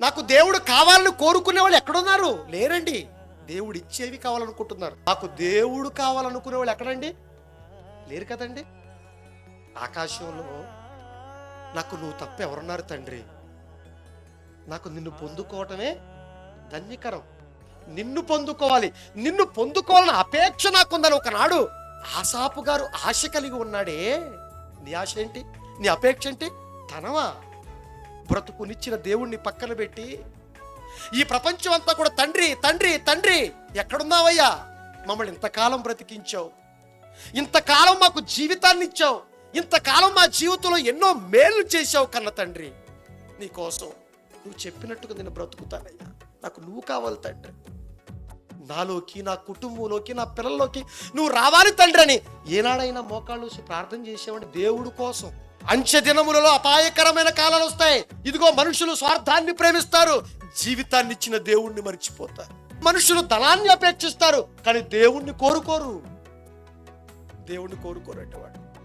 నాకు దేవుడు కావాలని కోరుకునే వాళ్ళు ఎక్కడున్నారు? లేరండి. దేవుడు ఇచ్చేవి కావాలనుకుంటున్నారు. నాకు దేవుడు కావాలనుకునే వాళ్ళు ఎక్కడండి? లేరు కదండి. ఆకాశంలో నాకు నువ్వు తప్ప ఎవరున్నారు తండ్రి? నాకు నిన్ను పొందుకోవటమే ధన్యకరం. నిన్ను పొందుకోవాలి. నిన్ను పొందుకోవాలని అపేక్ష నాకుందని ఒకనాడు ఆసాపు గారు ఆశ కలిగి ఉన్నాడే. నీ ఆశ ఏంటి? నీ అపేక్ష ఏంటి? తనవా? బ్రతుకునిచ్చిన దేవుణ్ణి పక్కన పెట్టి ఈ ప్రపంచం అంతా కూడా తండ్రి తండ్రి తండ్రి ఎక్కడున్నావయ్యా? మమ్మల్ని ఇంతకాలం బ్రతికించావు. ఇంతకాలం మాకు జీవితాన్ని ఇచ్చావు. ఇంతకాలం మా జీవితంలో ఎన్నో మేలు చేశావు కన్న తండ్రి. నీకోసం నువ్వు చెప్పినట్టుగా నేను బ్రతుకుతానయ్యా. నాకు నువ్వు కావాలి తండ్రి. నాలోకి నా కుటుంబంలోకి నా పిల్లల్లోకి నువ్వు రావాలి తండ్రి అని ఏనాడైనా మోకాళ్ళు ప్రార్థన చేసేవాడి దేవుడు కోసం. అంచె దినములలో అపాయకరమైన కాలాలు వస్తాయి. ఇదిగో మనుషులు స్వార్థాన్ని ప్రేమిస్తారు. జీవితాన్ని ఇచ్చిన దేవుణ్ణి మర్చిపోతారు. మనుషులు ధనాన్ని అపేక్షిస్తారు కానీ దేవుణ్ణి కోరుకోరు. దేవుణ్ణి కోరుకోరు వాడు